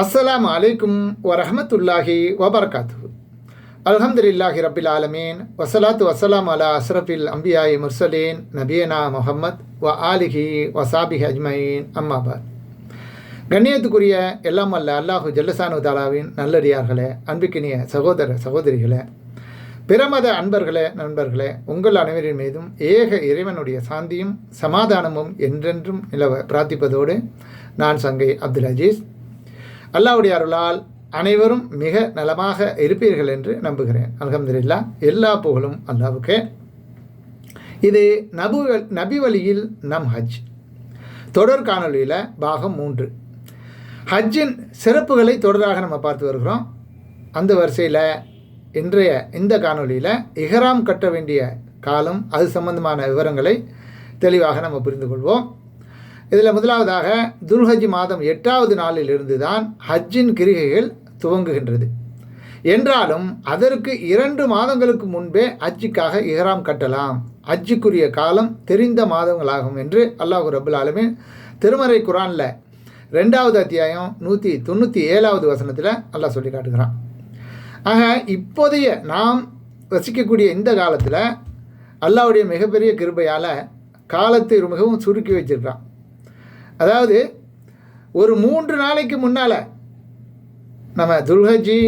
அஸ்ஸலாம் அலைக்கும் வரஹமத்துல்லாஹி வபரகாத்து அல்ஹம்துலில்லாஹி ரபில் ஆலமீன். வசலாத்து வசலாம் அலா அஸ்ரஃபில் அம்பியாய் முர்சலேன். நபியனா முஹம்மத் வ ஆலிஹி வசாபிஹி அஜ்மயின். அம்மாபாத் கண்ணியத்துக்குரிய எல்லாம் அல்ல அல்லாஹு ஜல்லசானு தாலாவின் நல்லடியார்களே அன்பிக்கினிய சகோதர சகோதரிகளே பிரமத அன்பர்களே நண்பர்களே உங்கள் அனைவரின் மீதும் ஏக இறைவனுடைய சாந்தியும் சமாதானமும் என்றென்றும் நிலவ பிரார்த்திப்பதோடு நான் சங்கை அப்துல் அஜீஸ். அல்லாவுடைய அருளால் அனைவரும் மிக நலமாக இருப்பீர்கள் என்று நம்புகிறேன். அலமதுல்லா எல்லா புகழும் அல்லாவுக்கே. இது நபு நபி வழியில் நம் ஹஜ். தொடர் காணொலியில் பாகம் மூன்று. ஹஜ்ஜின் சிறப்புகளை தொடராக நம்ம பார்த்து வருகிறோம். அந்த வரிசையில் இன்றைய இந்த காணொலியில் இஹராம் கட்ட வேண்டிய காலம் அது சம்பந்தமான விவரங்களை தெளிவாக நம்ம புரிந்து கொள்வோம். இதில் முதலாவதாக துல்ஹஜ் மாதம் எட்டாவது நாளில் இருந்து தான் ஹஜ்ஜின் கிரிகைகள் துவங்குகின்றது. என்றாலும் அதற்கு இரண்டு மாதங்களுக்கு முன்பே ஹஜ்ஜுக்காக இஹ்ராம் கட்டலாம். ஹஜ்ஜுக்குரிய காலம் தெரிந்த மாதங்களாகும் என்று அல்லாஹு ரபுல் ஆலமின் திருமறை குரானில் ரெண்டாவது அத்தியாயம் நூற்றி தொண்ணூற்றி ஏழாவது வசனத்தில் அல்லாஹ் சொல்லி காட்டுகிறான். ஆக இப்போதைய நாம் வசிக்கக்கூடிய இந்த காலத்தில் அல்லாவுடைய மிகப்பெரிய கிருபையால் காலத்தை மிகவும் சுருக்கி வச்சிருக்கான் அதாவது ஒரு மூன்று நாளைக்கு முன்னால் நம்ம துல்ஹஜி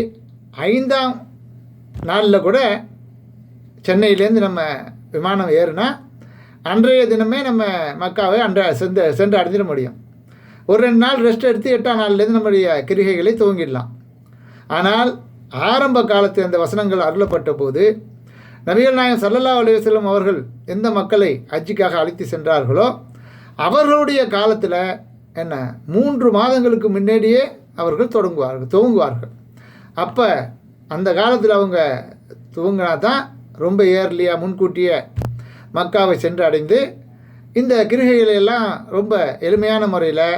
ஐந்தாம் நாளில் கூட சென்னையிலேருந்து நம்ம விமானம் ஏறுனா அன்றைய தினமே நம்ம மக்காவை அன்ற சென்று சென்று அடைஞ்சிட முடியும். ஒரு ரெண்டு நாள் ரெஸ்ட் எடுத்து எட்டாம் நாள்லேருந்து நம்முடைய கிரிகைகளை துவங்கிடலாம். ஆனால் ஆரம்ப காலத்தில் அந்த வசனங்கள் அருளப்பட்ட போது நபிகள் நாயகம் சல்லல்லா அலுவலம் அவர்கள் எந்த மக்களை ஹஜ்ஜிக்காக அழைத்து சென்றார்களோ அவர்களுடைய காலத்தில் என்ன மூன்று மாதங்களுக்கு முன்னாடியே அவர்கள் தொடங்குவார்கள் துவங்குவார்கள். அப்போ அந்த காலத்தில் அவங்க துவங்கினா தான் ரொம்ப ஏர்லியாக முன்கூட்டியே மக்காவை சென்று அடைந்து இந்த கிருகைகளையெல்லாம் ரொம்ப எளிமையான முறையில்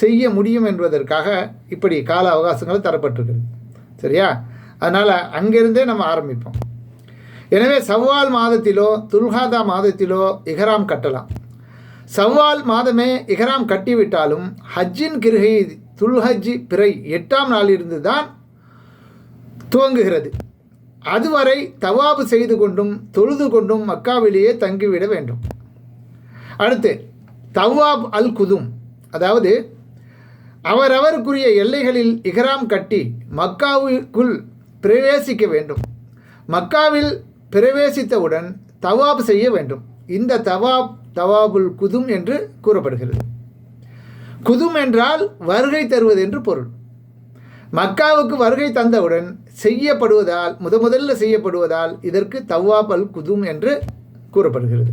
செய்ய முடியும் என்பதற்காக இப்படி கால அவகாசங்கள் தரப்பட்டிருக்குது சரியா? அதனால் அங்கிருந்தே நம்ம ஆரம்பிப்போம். எனவே சவ்வால் மாதத்திலோ துல்ஹாதா மாதத்திலோ இஹராம் கட்டலாம். சவ்வால் மாதமே இஹராம் கட்டிவிட்டாலும் ஹஜ்ஜின் கிருகை துல்ஹஜ்ஜி பிறை எட்டாம் நாளிலிருந்து தான் துவங்குகிறது. அதுவரை தவாபு செய்து கொண்டும் தொழுது கொண்டும் மக்காவிலேயே தங்கிவிட வேண்டும். அடுத்து தவாப் அல் குதும் அதாவது அவரவருக்குரிய எல்லைகளில் இஹராம் கட்டி மக்காவுக்குள் பிரவேசிக்க வேண்டும். மக்காவில் பிரவேசித்தவுடன் தவாப் செய்ய வேண்டும். இந்த தவாப் தவாபுல் குதும் என்று கூறப்படுகிறது. குதும் என்றால் வருகை தருவது என்று பொருள். மக்காவுக்கு வருகை தந்தவுடன் செய்யப்படுவதால் முத முதல்ல செய்யப்படுவதால் இதற்கு தவாப் அல் குதும் என்று கூறப்படுகிறது.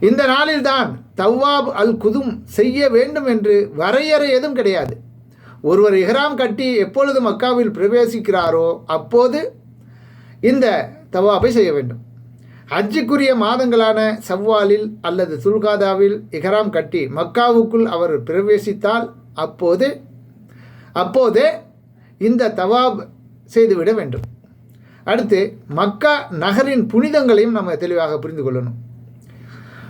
இந்த நாளில்தான் தவ்வாப் அல் குதும் செய்ய வேண்டும் என்று வரையறை எதுவும் கிடையாது. ஒருவர் இஹராம் கட்டி எப்பொழுது மக்காவில் பிரவேசிக்கிறாரோ அப்போது இந்த தவாபை செய்ய வேண்டும். ஹஜ்ஜுக்குரிய மாதங்களான சவ்வாலில் அல்லது துல்காதாவில் இஹராம் கட்டி மக்காவுக்குள் அவர் பிரவேசித்தால் அப்போது அப்போதே இந்த தவாப் செய்துவிட வேண்டும். அடுத்து மக்கா நகரின் புனிதங்களையும் நம்ம தெளிவாக புரிந்து கொள்ளணும்.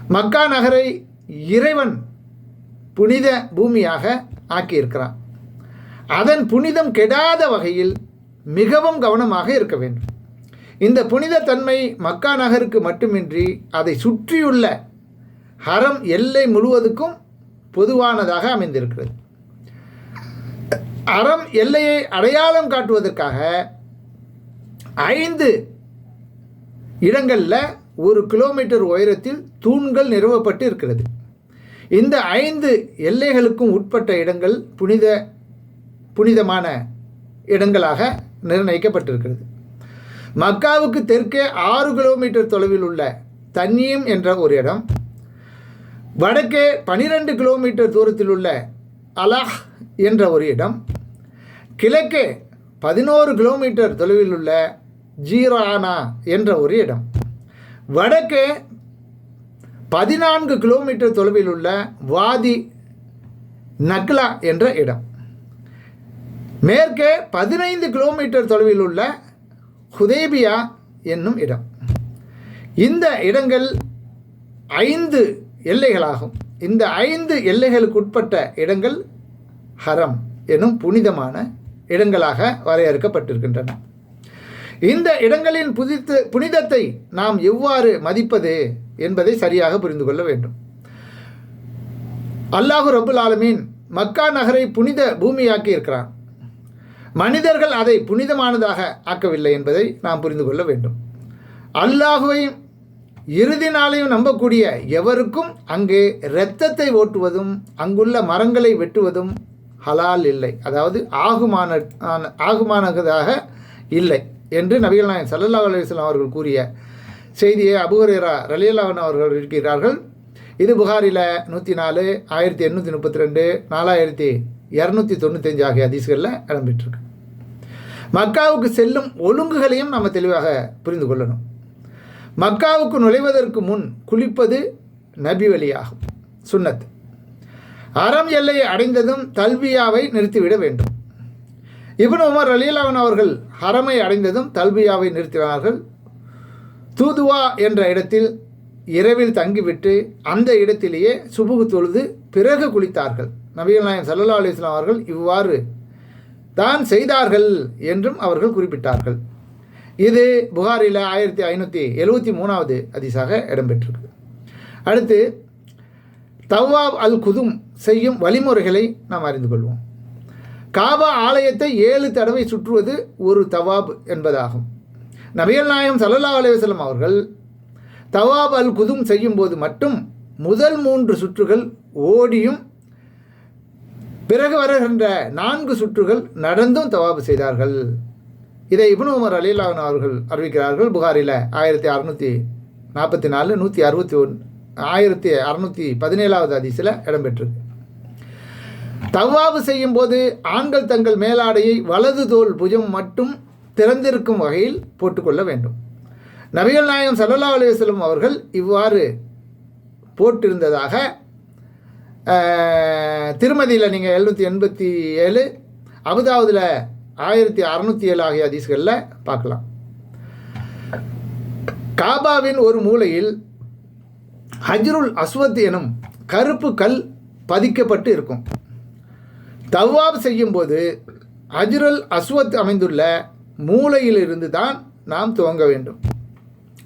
மக்கா நகரை இறைவன் புனித பூமியாக ஆக்கியிருக்கிறான். அதன் புனிதம் கெடாத வகையில் மிகவும் கவனமாக இருக்க வேண்டும். இந்த புனித தன்மை மக்கா நகருக்கு மட்டுமின்றி அதை சுற்றியுள்ள ஹரம் எல்லை முழுவதுக்கும் பொதுவானதாக அமைந்திருக்கிறது. அறம் எல்லையை அடையாளம் காட்டுவதற்காக ஐந்து இடங்களில் ஒரு கிலோமீட்டர் உயரத்தில் தூண்கள் நிறுவப்பட்டு இருக்கிறது. இந்த ஐந்து எல்லைகளுக்கும் உட்பட்ட இடங்கள் புனித புனிதமான இடங்களாக நிர்ணயிக்கப்பட்டிருக்கிறது. மக்காவுக்கு தெற்கே ஆறு கிலோமீட்டர் தொலைவில் உள்ள தன்னியம் என்ற ஒரு இடம். வடக்கே பனிரெண்டு கிலோமீட்டர் தூரத்தில் உள்ள அலாஹ் என்ற ஒரு இடம். கிழக்கே பதினோரு கிலோமீட்டர் தொலைவில் உள்ள ஜீரானா என்ற ஒரு இடம். வடக்கே பதினான்கு கிலோமீட்டர் தொலைவில் உள்ள வாதி நக்லா என்ற இடம். மேற்கே பதினைந்து கிலோமீட்டர் தொலைவில் உள்ள ஹுதேபியா என்னும் இடம். இந்த இடங்கள் ஐந்து எல்லைகளாகும். இந்த ஐந்து எல்லைகளுக்குட்பட்ட இடங்கள் ஹரம் எனும் புனிதமான இடங்களாக வரையறுக்கப்பட்டிருக்கின்றன. இந்த இடங்களின் புதித்து புனிதத்தை நாம் எவ்வாறு மதிப்பது என்பதை சரியாக புரிந்து கொள்ள வேண்டும். அல்லாஹு ரபுல் ஆலமீன் மக்கா நகரை புனித பூமியாக்கி இருக்கிறான் மனிதர்கள் அதை புனிதமானதாக ஆக்கவில்லை என்பதை நாம் புரிந்து கொள்ள வேண்டும். அல்லாஹுவையும் இறுதி நாளையும் நம்பக்கூடிய எவருக்கும் அங்கே இரத்தத்தை ஓட்டுவதும் அங்குள்ள மரங்களை வெட்டுவதும் ஹலால் இல்லை. அதாவது ஆகுமான ஆகுமானதாக இல்லை என்று நபிகள் நாயன் சல்லல்லா அலுவலாம் அவர்கள் கூறிய செய்தியை அபுஹரேரா ரலியல்லாவன் அவர்கள் இருக்கிறார்கள். இது புகாரில் நூற்றி நாலு ஆயிரத்தி எண்ணூற்றி முப்பத்தி ரெண்டு நாலாயிரத்தி இரநூத்தி தொண்ணூத்தஞ்சு ஆகிய அதிசுகளில் இடம்பெற்றிருக்கு. மக்காவுக்கு செல்லும் ஒழுங்குகளையும் நம்ம தெளிவாக புரிந்து கொள்ளணும். மக்காவுக்கு நுழைவதற்கு முன் குளிப்பது நபி வழியாகும் சுன்னத். அறம் எல்லையை அடைந்ததும் தல்பியாவை நிறுத்திவிட வேண்டும். இப்னு உமர் அலியலாவன் அவர்கள் ஹரமை அடைந்ததும் தல்பியாவை நிறுத்தினார்கள். தூதுவா என்ற இடத்தில் இரவில் தங்கிவிட்டு அந்த இடத்திலேயே சுபுகு தொழுது பிறகு குளித்தார்கள். நபிகள் நாயன் சல்லா அலிஸ்லாம் அவர்கள் இவ்வாறு தான் செய்தார்கள் என்றும் அவர்கள் குறிப்பிட்டார்கள். இது புகாரில் ஆயிரத்தி ஐநூற்றி எழுபத்தி மூணாவது அதிசாக இடம்பெற்றிருக்கு. அடுத்து தவாப் அல் குதும் செய்யும் வழிமுறைகளை நாம் அறிந்து கொள்வோம். காபா ஆலயத்தை ஏழு தடவை சுற்றுவது ஒரு தவாப் என்பதாகும். நபியல் நாயம் சல்லல்லா அலைவசலம் அவர்கள் தவாப் அல் குதும் செய்யும்போது மட்டும் முதல் மூன்று சுற்றுகள் ஓடியும் பிறகு வருகின்ற நான்கு சுற்றுகள் நடந்தும் தவாபு செய்தார்கள். இதை இபுன் உமர் அலிலான் அவர்கள் அறிவிக்கிறார்கள். புகாரில் ஆயிரத்தி அறுநூற்றி நாற்பத்தி நாலு நூற்றி அறுபத்தி ஒன் ஆயிரத்தி அறுநூற்றி பதினேழாவது அதிசில் இடம்பெற்றிருக்கு. தவ்வாவு செய்யும் போது ஆண்கள் தங்கள் மேலாடையை வலது தோல் புஜம் மட்டும் திறந்திருக்கும் வகையில் போட்டுக்கொள்ள வேண்டும். நபிகள் நாயகம் சல்லல்லா அலுவலம் அவர்கள் இவ்வாறு போட்டிருந்ததாக திருமதியில் நீங்கள் எழுநூற்றி எண்பத்தி ஏழு அபுதாவதில் ஆயிரத்தி அறநூற்றி ஏழு ஆகிய அதிசுகளில் பார்க்கலாம். காபாவின் ஒரு மூலையில் ஹஜ்ருல் அஸ்வத் எனும் கருப்பு கல் பதிக்கப்பட்டு இருக்கும். தவ்வாப் செய்யும்போது ஹஜ்ருல் அஸ்வத் அமைந்துள்ள மூலையிலிருந்து தான் நாம் துவங்க வேண்டும்.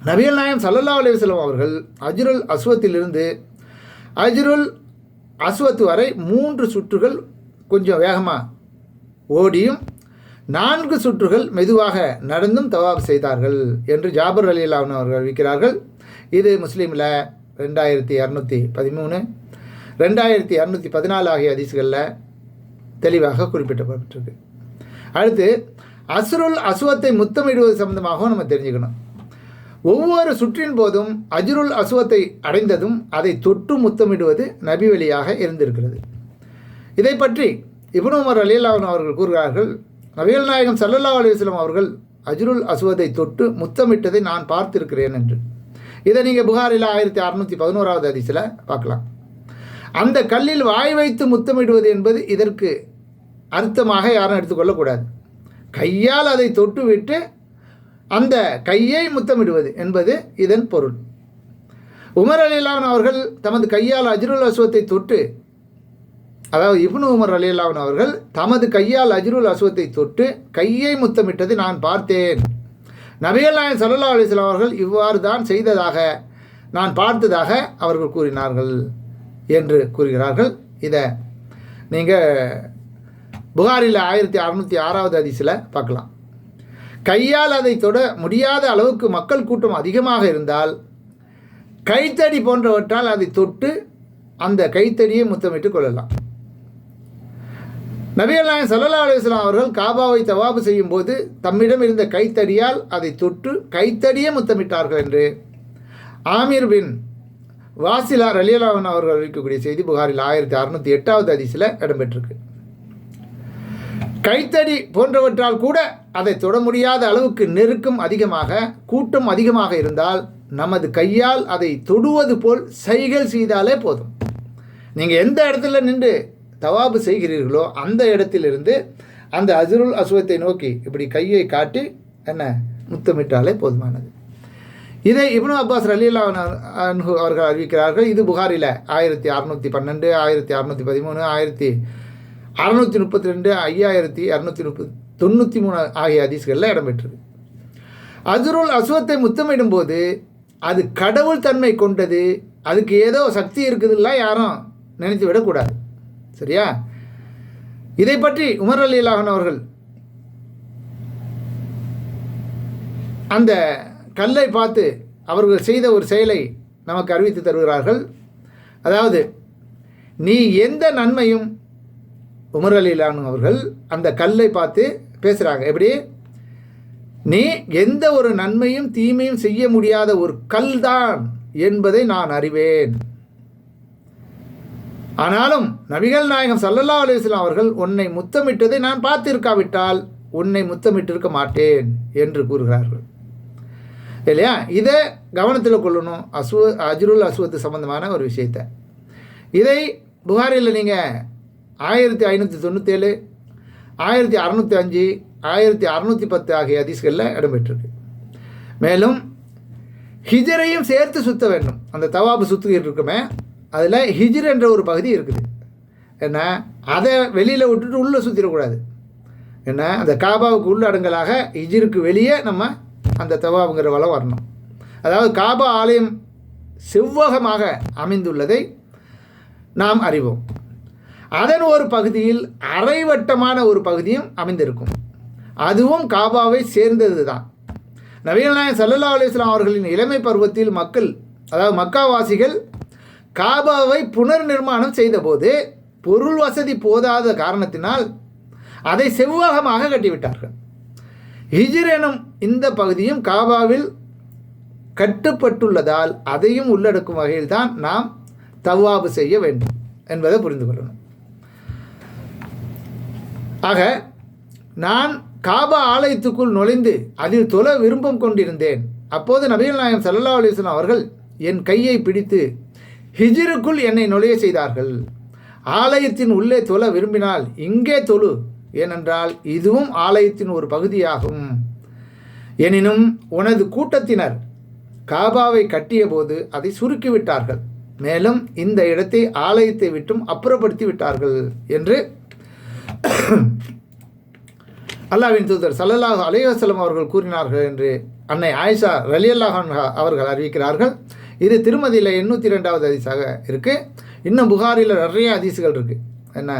நபியல் நாயம் சல்லல்லா அலுவலம் அவர்கள் அஜ்ருல் அஸ்வத்திலிருந்து அஜ்ருல் அஸ்வத் வரை மூன்று சுற்றுகள் கொஞ்சம் வேகமாக ஓடியும் நான்கு சுற்றுகள் மெதுவாக நடந்தும் தவாப் செய்தார்கள் என்று ஜாபர் அலி அல்லான் அவர்கள் அறிவிக்கிறார்கள். இது முஸ்லீமில் ரெண்டாயிரத்தி இரநூத்தி பதிமூணு ரெண்டாயிரத்தி இரநூத்தி பதினாலு ஆகிய அதிசுகளில் தெளிவாக குறிப்பிடப்பட்டிருக்கு அடுத்து அசுருல் அசுவத்தை முத்தமிடுவது சம்பந்தமாகவும் நம்ம தெரிஞ்சுக்கணும். ஒவ்வொரு சுற்றின் போதும் அஜிருல் அசுவத்தை அடைந்ததும் அதை தொட்டு முத்தமிடுவது நபி வழியாக இருந்திருக்கிறது. இதை பற்றி இப்னு உமர் அவர்கள் கூறுகிறார்கள் நபிகள் நாயகம் சல்லல்லா அலுவலம் அவர்கள் அஜிருல் அசுவதை தொட்டு முத்தமிட்டதை நான் பார்த்திருக்கிறேன் என்று. இதை நீங்கள் புகாரில் ஆயிரத்தி அறநூற்றி பதினோராவது அதிசயில் பார்க்கலாம். அந்த கல்லில் வாய் வைத்து முத்தமிடுவது என்பது இதற்கு அர்த்தமாக யாரும் எடுத்துக்கொள்ளக்கூடாது. கையால் அதை தொட்டு விட்டு அந்த கையை முத்தமிடுவது என்பது இதன் பொருள். உமர் அலிலான் அவர்கள் தமது கையால் அஜ்ருல் அசுவத்தை தொட்டு அதாவது இப்னு உமர் அலிலான் அவர்கள் தமது கையால் அஜ்ருல் அசுவத்தை தொட்டு கையை முத்தமிட்டது நான் பார்த்தேன். நபிகள் நாயன் சல்லா அலிஸ்லாம் அவர்கள் இவ்வாறு தான் செய்ததாக நான் பார்த்ததாக அவர்கள் கூறினார்கள் என்று கூறுகிறார்கள். இதை நீங்கள் புகாரில் ஆயிரத்தி அறநூற்றி ஆறாவது அதிசில் பார்க்கலாம். கையால் அதை தொட முடியாத அளவுக்கு மக்கள் கூட்டம் அதிகமாக இருந்தால் கைத்தடி போன்றவற்றால் அதை தொட்டு அந்த கைத்தடியை முத்தமிட்டு கொள்ளலாம். நபிகள் நாயன் சல்லா அலுவலாம் அவர்கள் காபாவை தவாபு செய்யும் போது தம்மிடம் இருந்த கைத்தடியால் அதை தொட்டு கைத்தடியே முத்தமிட்டார்கள் என்று ஆமீர் பின் வாசிலார் அலியலாவன் அவர்கள் அறிவிக்கக்கூடிய செய்தி புகாரில் ஆயிரத்தி அறுநூற்றி எட்டாவது அதிசில் இடம்பெற்றிருக்கு. கைத்தடி போன்றவற்றால் கூட அதை தொட முடியாத அளவுக்கு நெருக்கம் அதிகமாக கூட்டம் அதிகமாக இருந்தால் நமது கையால் அதை தொடுவது போல் சைகள் செய்தாலே போதும். நீங்கள் எந்த இடத்துல நின்று தவாபு செய்கிறீர்களோ அந்த இடத்திலிருந்து அந்த அசுருள் அசுவத்தை நோக்கி இப்படி கையை காட்டி என்ன? முத்தமிட்டாலே போதுமானது. இதை இப்னு அப்பாஸ் அலிலா அவர்கள் அறிவிக்கிறார்கள். இது புகாரில் ஆயிரத்தி அறநூற்றி பன்னெண்டு ஆயிரத்தி அறநூற்றி பதிமூணு ஆயிரத்தி அறநூற்றி முப்பத்தி ரெண்டு ஐயாயிரத்தி இரநூத்தி முப்பது தொண்ணூற்றி மூணு ஆகிய ஹதீஸ்களில் இடம்பெற்றிருக்கு அஜருல் அசுவத்தை முத்தமிடும்போது அது கடவுள் தன்மை கொண்டது அதுக்கு ஏதோ சக்தி இருக்குதுலாம் யாரும் நினைத்து விடக்கூடாது. சரியா? இதை பற்றி உமர் அலி அல்லாஹன் அவர்கள் அந்த கல்லை பார்த்து அவர்கள் செய்த ஒரு செயலை நமக்கு அறிவித்து தருகிறார்கள். அதாவது நீ எந்த நன்மையும் உமர் அலி அவர்கள் அந்த கல்லை பார்த்து பேசுகிறாங்க எப்படி? நீ எந்த ஒரு நன்மையும் தீமையும் செய்ய முடியாத ஒரு கல் தான் என்பதை நான் அறிவேன். ஆனாலும் நபிகள் நாயகம் சல்லல்லா அலுவலாம் அவர்கள் உன்னை முத்தமிட்டதை நான் பார்த்திருக்காவிட்டால் உன்னை முத்தமிட்டிருக்க மாட்டேன் என்று கூறுகிறார்கள். இல்லையா? இதை கவனத்தில் கொள்ளணும். அசுவ அஜ்ருல் அசுவத்து சம்பந்தமான ஒரு விஷயத்தை. இதை புகாரில் நீங்கள் ஆயிரத்தி ஐநூற்றி தொண்ணூற்றேழு ஆயிரத்தி அறநூற்றி அஞ்சு ஆயிரத்தி அறநூற்றி பத்து ஆகிய ஹதீஸ்களில் இடம்பெற்றிருக்கு மேலும் ஹிஜரையும் சேர்த்து சுத்த வேண்டும். அந்த தவாபு சுத்திக்கிட்டு இருக்குமே அதில் ஹிஜர் என்ற ஒரு பகுதி இருக்குது. ஏன்னா அதை வெளியில் விட்டுட்டு உள்ளே சுற்றிடக்கூடாது என்ன? அந்த காபாவுக்கு உள்ளடங்கலாக ஹிஜிருக்கு வெளியே நம்ம அந்த தவாபுங்கிற வளம் வரணும். அதாவது காபா ஆலயம் செவ்வகமாக அமைந்துள்ளதை நாம் அறிவோம். அதன் ஒரு பகுதியில் அரைவட்டமான ஒரு பகுதியும் அமைந்திருக்கும். அதுவும் காபாவை சேர்ந்தது தான் நவீன நாயன் சல்லல்லா அலிஸ்லாம் அவர்களின் இளமை பருவத்தில் மக்கள் அதாவது மக்காவாசிகள் காபாவை புனர் நிர்மாணம் செய்தபோது பொருள் வசதி போதாத காரணத்தினால் அதை செவ்வகமாக கட்டிவிட்டார்கள். ஹிஜ்ர் எனும் இந்த பகுதியும் காபாவில் கட்டுப்பட்டுள்ளதால் அதையும் உள்ளடக்கும் வகையில் தான் நாம் தவாபு செய்ய வேண்டும் என்பதை புரிந்து கொள்ளணும். ஆக நான் காபா ஆலயத்துக்குள் நுழைந்து அதில் தொல விருப்பம் கொண்டிருந்தேன். அப்போது நபிகள் நாயகம் சல்லா அலிஸ்லாம் அவர்கள் என் கையை பிடித்து ஹிஜிருக்குள் என்னை நுழைய செய்தார்கள். ஆலயத்தின் உள்ளே தொல விரும்பினால் இங்கே தொழு ஏனென்றால் இதுவும் ஆலயத்தின் ஒரு பகுதியாகும். எனினும் உனது கூட்டத்தினர் காபாவை கட்டிய போது அதை சுருக்கிவிட்டார்கள். மேலும் இந்த இடத்தை ஆலயத்தை விட்டும் அப்புறப்படுத்தி விட்டார்கள் என்று அல்லாவின் தூதர் சல்லல்லாஹு அலைவாசலம் அவர்கள் கூறினார்கள் என்று அன்னை ஆயிஷா ரலியல்லாஹ் அவர்கள் அறிவிக்கிறார்கள். இது திருமதியில் எண்ணூற்றி ரெண்டாவது அதிசாக இருக்குது இன்னும் புகாரில் நிறைய அதிசுகள் இருக்குது என்ன?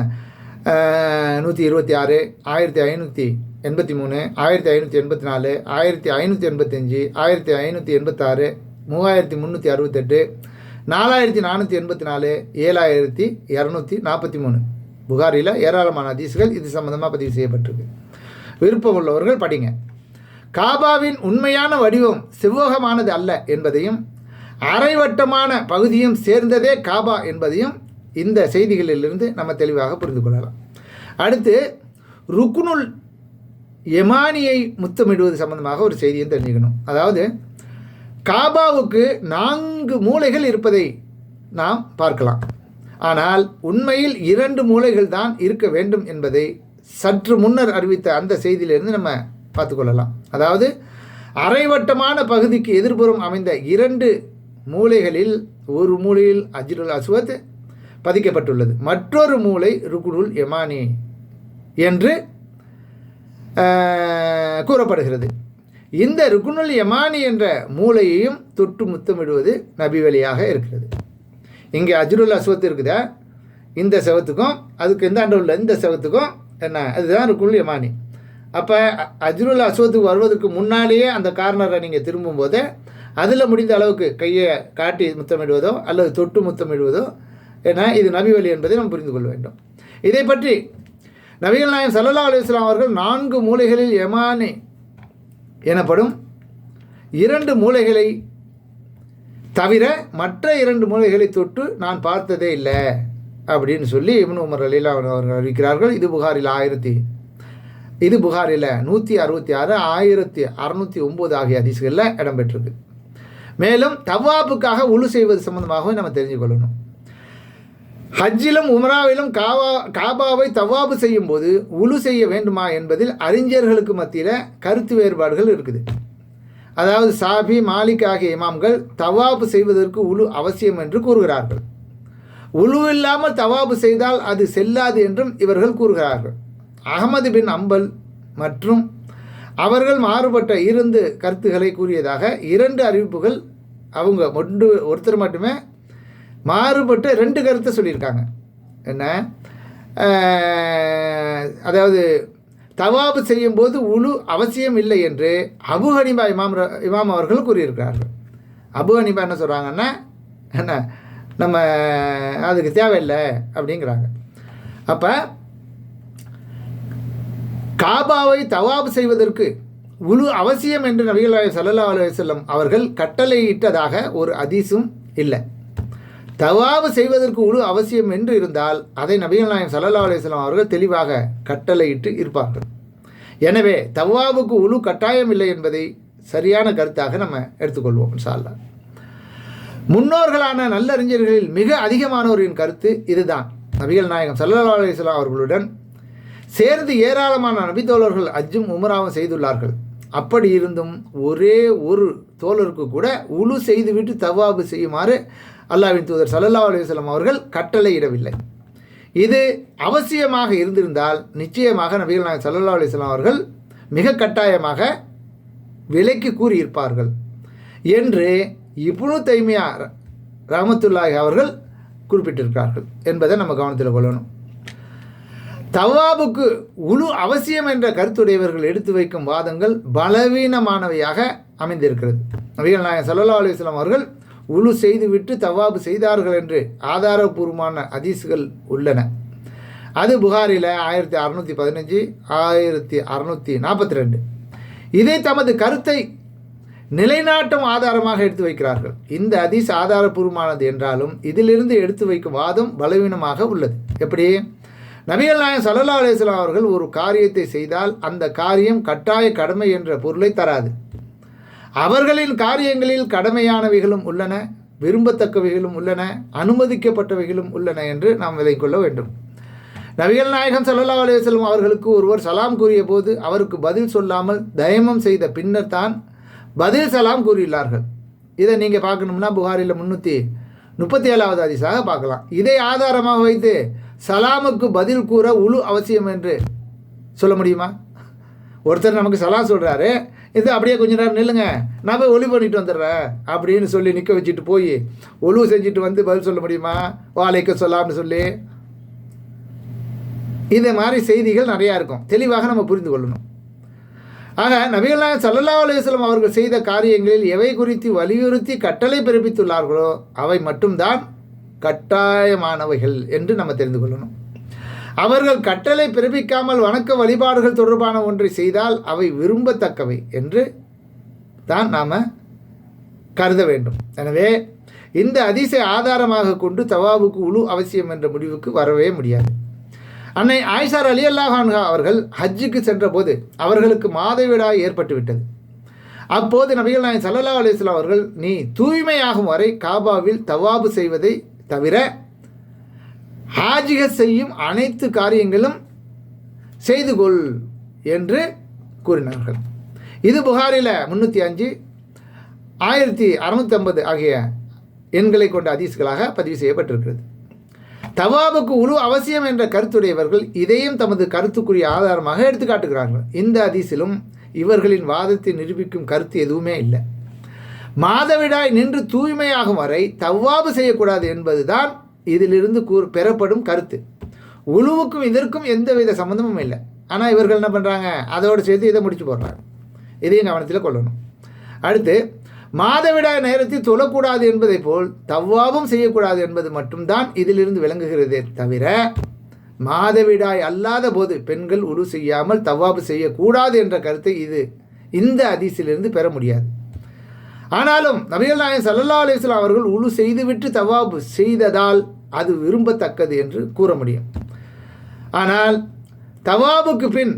நூற்றி இருபத்தி ஆறு ஆயிரத்தி ஐநூற்றி எண்பத்தி மூணு ஆயிரத்தி ஐநூற்றி எண்பத்தி நாலு ஆயிரத்தி ஐநூற்றி எண்பத்தஞ்சு ஆயிரத்தி ஐநூற்றி எண்பத்தாறு மூவாயிரத்தி முந்நூற்றி அறுபத்தெட்டு நாலாயிரத்தி நானூற்றி எண்பத்தி நாலு ஏழாயிரத்தி இரநூத்தி நாற்பத்தி மூணு. புகாரில் ஏராளமான அதிசுகள் இது சம்மந்தமாக பதிவு செய்யப்பட்டிருக்கு. விருப்பம் உள்ளவர்கள் படிங்க. காபாவின் உண்மையான வடிவம் செவ்வகமானது அல்ல என்பதையும் அரைவட்டமான பகுதியும் சேர்ந்ததே காபா என்பதையும் இந்த செய்திகளிலிருந்து நம்ம தெளிவாக புரிந்து கொள்ளலாம். அடுத்து ருக்குனுல் எமானியை முத்தமிடுவது சம்பந்தமாக ஒரு செய்தியும் தெரிஞ்சுக்கணும். அதாவது காபாவுக்கு நான்கு மூளைகள் இருப்பதை நாம் பார்க்கலாம். ஆனால் உண்மையில் இரண்டு மூளைகள் தான் இருக்க வேண்டும் என்பதை சற்று முன்னர் அறிவித்த அந்த செய்தியிலிருந்து நம்ம பார்த்துக்கொள்ளலாம். அதாவது அரைவட்டமான பகுதிக்கு எதிர்புறம் அமைந்த இரண்டு மூளைகளில் ஒரு மூலையில் அஜ்ருல் அஸ்வத் பதிக்கப்பட்டுள்ளது. மற்றொரு மூளை ருகுனுல் எமானி என்று கூறப்படுகிறது. இந்த ருகுனுல் யமானி என்ற மூளையையும் தொட்டு முத்தமிடுவது நபி வழியாக இருக்கிறது. இங்கே அஜ்ருல் அஸ்வத் இருக்குதா இந்த செவத்துக்கும் அதுக்கு எந்த ஆண்டு உள்ள இந்த செவத்துக்கும் என்ன அதுதான் இருக்கும் யமானி அப்போ அஜ்ருல் அஸ்வத்துக்கு வருவதற்கு முன்னாலேயே அந்த கார்னரை நீங்கள் திரும்பும்போது அதில் முடிந்த அளவுக்கு கையை காட்டி முத்தமிடுவதோ அல்லது தொட்டு முத்தமிடுவதோ ஏன்னா இது நபி வழி என்பதை நாம் புரிந்து கொள்ள வேண்டும். இதை பற்றி நபிகள் நாயம் சல்லா அலுவலாம் அவர்கள் நான்கு மூலைகளில் யமானி எனப்படும் இரண்டு மூலைகளை தவிர மற்ற இரண்டு முறைகளை தொட்டு நான் பார்த்ததே இல்லை அப்படின்னு சொல்லி இப்னு உமர் அலிலா அவர்கள் அறிவிக்கிறார்கள். இது புகாரில் ஆயிரத்தி இது புகாரில் நூற்றி அறுபத்தி ஆறு ஆயிரத்தி அறநூற்றி ஒம்பது ஆகிய அதிசுகளில் இடம்பெற்றிருக்கு மேலும் தவாப்புக்காக உழு செய்வது சம்பந்தமாகவும் நம்ம தெரிஞ்சு கொள்ளணும். ஹஜ்ஜிலும் உமராவிலும் காவா காபாவை தவாபு செய்யும் போது உழு செய்ய வேண்டுமா என்பதில் அறிஞர்களுக்கு மத்தியில் கருத்து வேறுபாடுகள் இருக்குது. அதாவது சாபி மாலிக் ஆகிய இமாம்கள் தவாபு செய்வதற்கு உழு அவசியம் என்று கூறுகிறார்கள். உழு இல்லாமல் தவாபு செய்தால் அது செல்லாது என்றும் இவர்கள் கூறுகிறார்கள். அகமது பின் அம்பல் மற்றும் அவர்கள் மாறுபட்ட இருந்து கருத்துக்களை கூறியதாக இரண்டு அறிவிப்புகள் அவங்க ஒன்று ஒருத்தர் மட்டுமே மாறுபட்ட ரெண்டு கருத்தை சொல்லியிருக்காங்க. என்ன? அதாவது தவாபு செய்யும்போது உழு அவசியம் இல்லை என்று அபு ஹனிபா இமாம் இமாம் அவர்கள் கூறியிருக்கிறார்கள். அபு ஹனிபா என்ன சொல்கிறாங்கன்னா என்ன நம்ம அதுக்கு தேவையில்லை அப்படிங்கிறாங்க. அப்போ காபாவை தவாபு செய்வதற்கு உழு அவசியம் என்று நபிகள் சல்லா அலுவலம் அவர்கள் கட்டளையிட்டதாக ஒரு அதிசும் இல்லை. தவாவு செய்வதற்கு உழு அவசியம் என்று இருந்தால் அதை நபிகள் நாயம் சல்லா அலிஸ்லாம் அவர்கள் தெளிவாக கட்டளையிட்டு இருப்பார்கள். எனவே தவாவுக்கு உழு கட்டாயம் இல்லை என்பதை சரியான கருத்தாக நம்ம எடுத்துக்கொள்வோம் சார்லா முன்னோர்களான நல்லறிஞர்களில் மிக அதிகமானோரின் கருத்து இதுதான். நபிகள் நாயகம் சல்லா அலிஸ்லாம் அவர்களுடன் சேர்ந்து ஏராளமான நபித்தோழர்கள் அஜும் உமராவும் செய்துள்ளார்கள். அப்படி இருந்தும் ஒரே ஒரு தோழருக்கு கூட உழு செய்துவிட்டு தவாபு செய்யுமாறு அல்லாவின் தூதர் சல்லல்லா அலுவலம் அவர்கள் கட்டளையிடவில்லை இது அவசியமாக இருந்திருந்தால் நிச்சயமாக நபிகள் நாயகம் சல்லல்லா அலுவலாம் அவர்கள் மிக கட்டாயமாக விலைக்கு கூறியிருப்பார்கள் என்று இப்னு தைமியா ரஹமத்துல்லாஹி அவர்கள் குறிப்பிட்டிருக்கிறார்கள் என்பதை நம்ம கவனத்தில் கொள்ளணும். தவாபுக்கு உழு அவசியம் என்ற கருத்துடையவர்கள் எடுத்து வைக்கும் வாதங்கள் பலவீனமானவையாக அமைந்திருக்கிறது. நபிகள் நாயகம் சல்லா அலுவலாம் அவர்கள் உழு செய்துவிட்டு தவாபு செய்தார்கள் என்று ஆதாரபூர்வமான அதிசுகள் உள்ளன. அது புகாரில் ஆயிரத்தி அறநூற்றி பதினஞ்சு ஆயிரத்தி அறநூற்றி நாற்பத்தி ரெண்டு இதை தமது கருத்தை நிலைநாட்டும் ஆதாரமாக எடுத்து வைக்கிறார்கள். இந்த அதிஸ் ஆதாரபூர்வமானது என்றாலும் இதிலிருந்து எடுத்து வைக்கும் வாதம் பலவீனமாக உள்ளது. எப்படி? நபிகள் நாயன் சல்லா அலிஸ்லாம் அவர்கள் ஒரு காரியத்தை செய்தால் அந்த காரியம் கட்டாய கடமை என்ற பொருளை தராது. அவர்களின் காரியங்களில் கடமையானவைகளும் உள்ளன விரும்பத்தக்கவைகளும் உள்ளன அனுமதிக்கப்பட்டவைகளும் உள்ளன என்று நாம் விதைக்கொள்ள கொள்ள வேண்டும். நபிகள் நாயகம் சல்லா அலைஹி அவர்களுக்கு ஒருவர் சலாம் கூறிய போது அவருக்கு பதில் சொல்லாமல் தயமம் செய்த பின்னர் தான் பதில் சலாம் கூறியுள்ளார்கள். இதை நீங்கள் பார்க்கணும்னா புகாரில் முந்நூற்றி முப்பத்தி ஏழாவது அதிசாக பார்க்கலாம். இதை ஆதாரமாக வைத்து சலாமுக்கு பதில் கூற உழு அவசியம் என்று சொல்ல முடியுமா? ஒருத்தர் நமக்கு சலாம் சொல்கிறாரு இது அப்படியே கொஞ்ச நேரம் நில்லுங்க. நான் போய் ஒளி பண்ணிட்டு வந்துடுறேன் அப்படின்னு சொல்லி நிற்க வச்சுட்டு போய் ஒழுவு செஞ்சுட்டு வந்து பதில் சொல்ல முடியுமா? வாழைக்க சொல்லாம்னு சொல்லி. இதே மாதிரி செய்திகள் நிறையா இருக்கும். தெளிவாக நம்ம புரிந்து கொள்ளணும். ஆக நபிகள் நாயகம் சல்லல்லா அலைஹி அவர்கள் செய்த காரியங்களில் எவை குறித்து வலியுறுத்தி கட்டளை பிறப்பித்துள்ளார்களோ அவை மட்டும்தான் கட்டாயமானவைகள் என்று நம்ம தெரிந்து கொள்ளணும். அவர்கள் கட்டளை பிறப்பிக்காமல் வணக்க வழிபாடுகள் தொடர்பான ஒன்றை செய்தால் அவை விரும்பத்தக்கவை என்று தான் நாம் கருத வேண்டும். எனவே இந்த அதிசய ஆதாரமாக கொண்டு தவாவுக்கு உழு அவசியம் என்ற முடிவுக்கு வரவே முடியாது. அன்னை ஆயிஷார் அலி அல்லாஹான்ஹா அவர்கள் ஹஜ்ஜுக்கு சென்றபோது அவர்களுக்கு மாதவிடாய் ஏற்பட்டுவிட்டது. அப்போது நபிகள் நாயன் சல்லா அலைஹி அவர்கள் நீ தூய்மையாகும் வரை காபாவில் தவாபு செய்வதை தவிர ஹாஜிக செய்யும் அனைத்து காரியங்களும் செய்து கொள் என்று கூறினார்கள். இது புகாரில் முந்நூற்றி அஞ்சு ஆயிரத்தி அறுநூத்தி ஐம்பது ஆகிய எண்களை கொண்ட அதிசுகளாக பதிவு செய்யப்பட்டிருக்கிறது. தவாபுக்கு உழு அவசியம் என்ற கருத்துடையவர்கள் இதையும் தமது கருத்துக்குரிய ஆதாரமாக எடுத்துக்காட்டுகிறார்கள் இந்த அதிசிலும் இவர்களின் வாதத்தை நிரூபிக்கும் கருத்து எதுவுமே இல்லை. மாதவிடாய் நின்று தூய்மையாகும் வரை தவ்வாபு செய்யக்கூடாது என்பதுதான் இதிலிருந்து கூறு பெறப்படும் கருத்து. உழுவுக்கும் இதற்கும் எந்தவித சம்மந்தமும் இல்லை. ஆனால் இவர்கள் என்ன பண்ணுறாங்க அதோடு சேர்த்து இதை முடிச்சு போடுறாங்க. இதையும் கவனத்தில் கொள்ளணும். அடுத்து மாதவிடாய் நேரத்தில் தொழக்கூடாது என்பதை போல் தவ்வாவும் செய்யக்கூடாது என்பது மட்டும்தான் இதிலிருந்து விளங்குகிறதே தவிர மாதவிடாய் அல்லாத போது பெண்கள் உரு செய்யாமல் தவ்வாபு செய்யக்கூடாது என்ற கருத்தை இது இந்த அதிசிலிருந்து பெற முடியாது. ஆனாலும் நபிகள் நாயகம் சல்லல்லா அலிஸ்லாம் அவர்கள் உழு செய்துவிட்டு தவாபு செய்ததால் அது விரும்பத்தக்கது என்று கூற முடியும். ஆனால் தவாபுக்கு பின்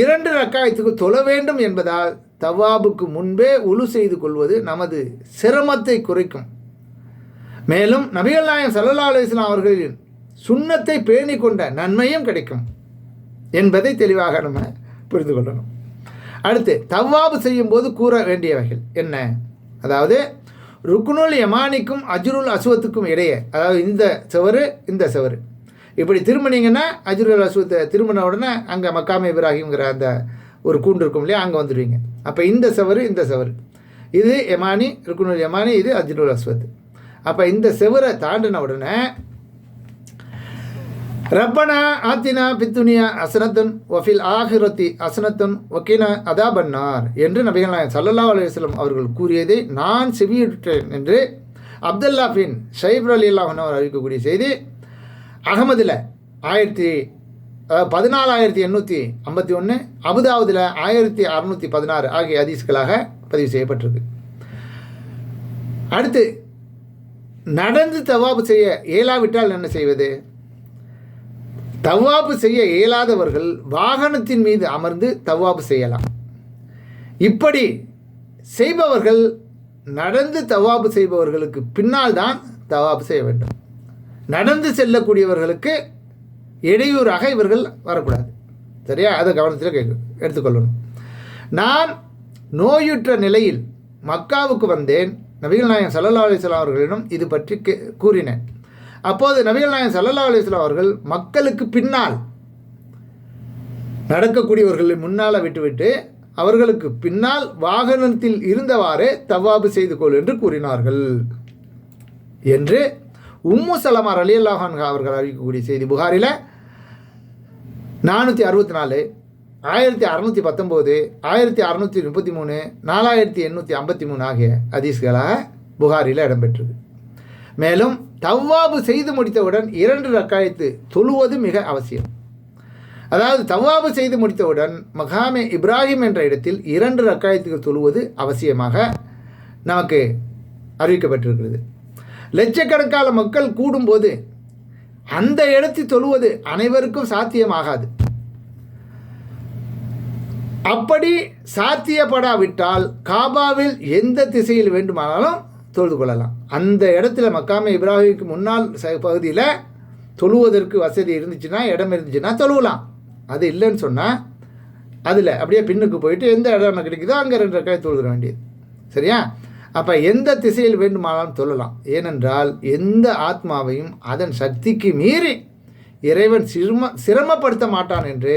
இரண்டு ரக்காயத்துக்கு தொழ வேண்டும் என்பதால் தவாபுக்கு முன்பே உழு செய்து கொள்வது நமது சிரமத்தை குறைக்கும். மேலும் நபிகள் நாயன் ஸல்லல்லாஹு அலைஹி அவர்களின் சுண்ணத்தை பேணி கொண்ட நன்மையும் கிடைக்கும் என்பதை தெளிவாக நம்ம புரிந்து கொள்ளணும். அடுத்து தவ்வாபு செய்யும்போது கூற வேண்டியவைகள் என்ன? அதாவது ருக்குனுல் யமானிக்கும் அஜுருல் அசுவத்துக்கும் இடையே அதாவது இந்த செவரு இந்த செவரு. இப்படி திரும்பினீங்கன்னா அஜுருல் அசுவத்தை திரும்பின உடனே அங்கே மக்காம இப்ராஹிம்ங்கிற அந்த ஒரு கூண்டு இருக்கும் இல்லையா அங்கே வந்துடுவீங்க. அப்போ இந்த செவரு இந்த செவரு. இது யமானி ருக்குனுல் யமானி இது அஜுருல் அஸ்வத். அப்போ இந்த செவரை தாண்டின உடனே ரப்பனா ஆத்தினா பித்துனியா அசனத்துன் ஒஃபில் ஆஹிரத்தி அசனத்துன் ஒக்கினா அதாபன்னார் என்று நபிகள் நாயகம் சல்லல்லா அலுவலம் அவர்கள் கூறியதை நான் செவியிட்டேன் என்று அப்துல்லா பின் ஷைப் அலி அல்லாஹன் அவர் அறிவிக்கக்கூடிய செய்தி அகமதில் ஆயிரத்தி பதினாலாயிரத்தி எண்ணூற்றி ஐம்பத்தி ஒன்று அபுதாபுதில் ஆயிரத்தி அறநூற்றி பதினாறு ஆகிய அதிசுகளாக பதிவு செய்யப்பட்டிருக்கு. அடுத்து நடந்து தவாபு செய்ய இயலாவிட்டால் என்ன செய்வது? தவ்வாப்பு செய்ய இயலாதவர்கள் வாகனத்தின் மீது அமர்ந்து தவ்வாப்பு செய்யலாம். இப்படி செய்பவர்கள் நடந்து தவாபு செய்பவர்களுக்கு பின்னால் தான் தவாபு செய்ய வேண்டும். நடந்து செல்லக்கூடியவர்களுக்கு இடையூறாக இவர்கள் வரக்கூடாது. சரியா? அதை கவனத்தில் கேட்க எடுத்துக்கொள்ளணும். நான் நோயுற்ற நிலையில் மக்காவுக்கு வந்தேன். நபிகள் நாயகம் சல்லல்லா அலிஸ்லாம் அவர்களிடம் இது பற்றி கே கூறினேன். அப்போது நபிகள் நாயகம் சல்லல்லா அலிஸ்லாம் அவர்கள் மக்களுக்கு பின்னால் நடக்கக்கூடியவர்களை முன்னால் விட்டுவிட்டு அவர்களுக்கு பின்னால் வாகனத்தில் இருந்தவாறே தவாபு செய்து கொள் என்று கூறினார்கள் என்று உம்மு சலமார் அலி அல்லாஹான் அவர்கள் அறிவிக்கக்கூடிய செய்தி புகாரில் நானூற்றி அறுபத்தி நாலு ஆயிரத்தி அறநூற்றி பத்தொம்போது ஆயிரத்தி அறநூற்றி முப்பத்தி மூணு நாலாயிரத்தி எண்ணூற்றி ஐம்பத்தி மூணு ஆகிய ஹதீஸ்களாக புகாரில் இடம்பெற்றது. மேலும் தவ்வாபு செய்து முடித்தவுடன் இரண்டு ரக்காயத்து தொழுவது மிக அவசியம். அதாவது தவ்வாபு செய்து முடித்தவுடன் மகாமே இப்ராஹிம் என்ற இடத்தில் இரண்டு ரக்காயத்துக்கு தொழுவது அவசியமாக நமக்கு அறிவிக்கப்பட்டிருக்கிறது. லட்சக்கணக்கான மக்கள் கூடும்போது அந்த இடத்தில் தொழுவது அனைவருக்கும் சாத்தியமாகாது. அப்படி சாத்தியப்படாவிட்டால் காபாவில் எந்த திசையில் வேண்டுமானாலும் தொழுது கொள்ளலாம் அந்த இடத்துல மக்காமை இப்ராஹிமுக்கு முன்னால் ச- பகுதியில் தொழுவதற்கு வசதி இருந்துச்சுன்னா இடம் இருந்துச்சுன்னா தொழுவலாம். அது இல்லைன்னு சொன்னால் அதில் அப்படியே பின்னுக்கு போயிட்டு எந்த இடம் கிடைக்குதோ அங்கே ரெண்டு ரக்காய் தொழுகிற வேண்டியது. சரியா? அப்போ எந்த திசையில் வேண்டுமானாலும் தொழலாம். ஏனென்றால் எந்த ஆத்மாவையும் அதன் சக்திக்கு மீறி இறைவன் சிரம சிரமப்படுத்த மாட்டான் என்று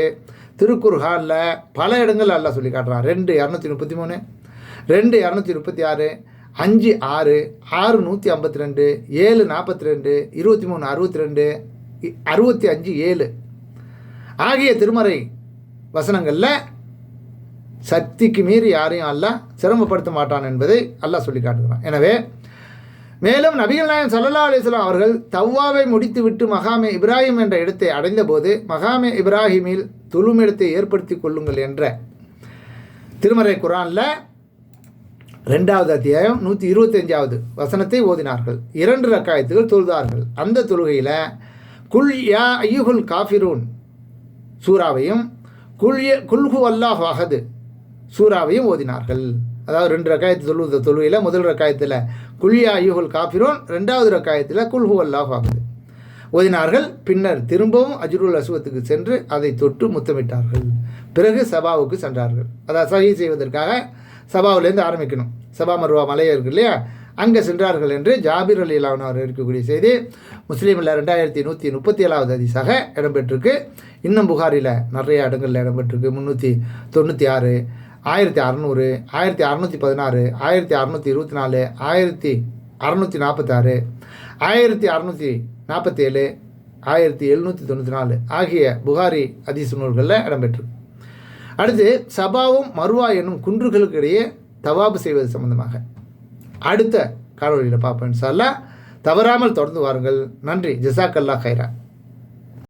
திருக்குர்ஹானில் பல இடங்கள் அல்ல சொல்லி காட்டுறான். ரெண்டு இரநூத்தி முப்பத்தி மூணு ரெண்டு இரநூத்தி முப்பத்தி ஆறு அஞ்சு ஆறு ஆறு நூற்றி ஐம்பத்தி ரெண்டு ஏழு நாற்பத்தி ரெண்டு இருபத்தி மூணு அறுபத்தி ரெண்டு இ- அறுபத்தி அஞ்சு ஏழு. ஆகிய திருமறை வசனங்களில் சக்திக்கு மீறி யாரையும் அல்ல சிரமப்படுத்த மாட்டான் என்பதை அல்லாஹ் சொல்லி காட்டுகிறான். எனவே மேலும் நபிகள் நாயகம் சல்லா அலிஸ்லாம் அவர்கள் தவ்வாவை முடித்துவிட்டு மகாமே இப்ராஹிம் என்ற இடத்தை அடைந்தபோது மகாமே இப்ராஹிமில் துளுமிடத்தை ஏற்படுத்தி கொள்ளுங்கள் என்ற திருமறை குரானில் ரெண்டாவது அத்தியாயம் நூற்றி இருபத்தஞ்சாவது. வசனத்தை ஓதினார்கள். இரண்டு ரக்காயத்துகள் தொழுதார்கள். அந்த தொழுகையில் குல் யா ஐயுகுல் காஃபிரூன் சூறாவையும் குல்ய குல்ஹு அல்லாஹ் அஹது சூறாவையும் ஓதினார்கள். அதாவது ரெண்டு ரக்காயத்து தொழுத தொழுகையில் முதல் ரக்காயத்தில் குல்யா ஐயுகுல் காஃபிரோன் ரெண்டாவது ரக்காயத்தில் குல்ஹு அல்லாஹ் அஹது ஓதினார்கள். பின்னர் திரும்பவும் அஜ்ருல் அசுவத்துக்கு சென்று அதை தொட்டு முத்தமிட்டார்கள். பிறகு சபாவுக்கு சென்றார்கள். அதாவது சகி செய்வதற்காக சபாவிலேருந்து ஆரம்பிக்கணும். சபா மருவா மலை இருக்கு இல்லையா? அங்கே சென்றார்கள் என்று ஜாபிர் அலி அவர் இருக்கக்கூடிய செய்தி முஸ்லீமில் ரெண்டாயிரத்தி நூற்றி முப்பத்தி ஏழாவது அதிசாக இடம்பெற்றிருக்கு. இன்னும் புகாரில் நிறைய இடங்களில் இடம்பெற்றிருக்கு. முந்நூற்றி தொண்ணூற்றி ஆறு ஆயிரத்தி அறநூறு ஆயிரத்தி அறநூற்றி பதினாறு ஆயிரத்தி அறநூற்றி இருபத்தி நாலு ஆயிரத்தி அறநூற்றி நாற்பத்தாறு ஆயிரத்தி அறநூற்றி நாற்பத்தேழு ஆயிரத்தி எழுநூற்றி தொண்ணூற்றி நாலு ஆகிய புகாரி அதிச நூல்களில் இடம்பெற்றிருக்கு. அடுத்து சபாவும் மருவா என்னும் குன்றுகளுக்கு இடையே தவாபு செய்வது சம்பந்தமாக. அடுத்த காணொலியில் பார்ப்பேன் இன்ஷா தவறாமல் தொடர்ந்து வாருங்கள். நன்றி. ஜசாக்கல்லா கைரா.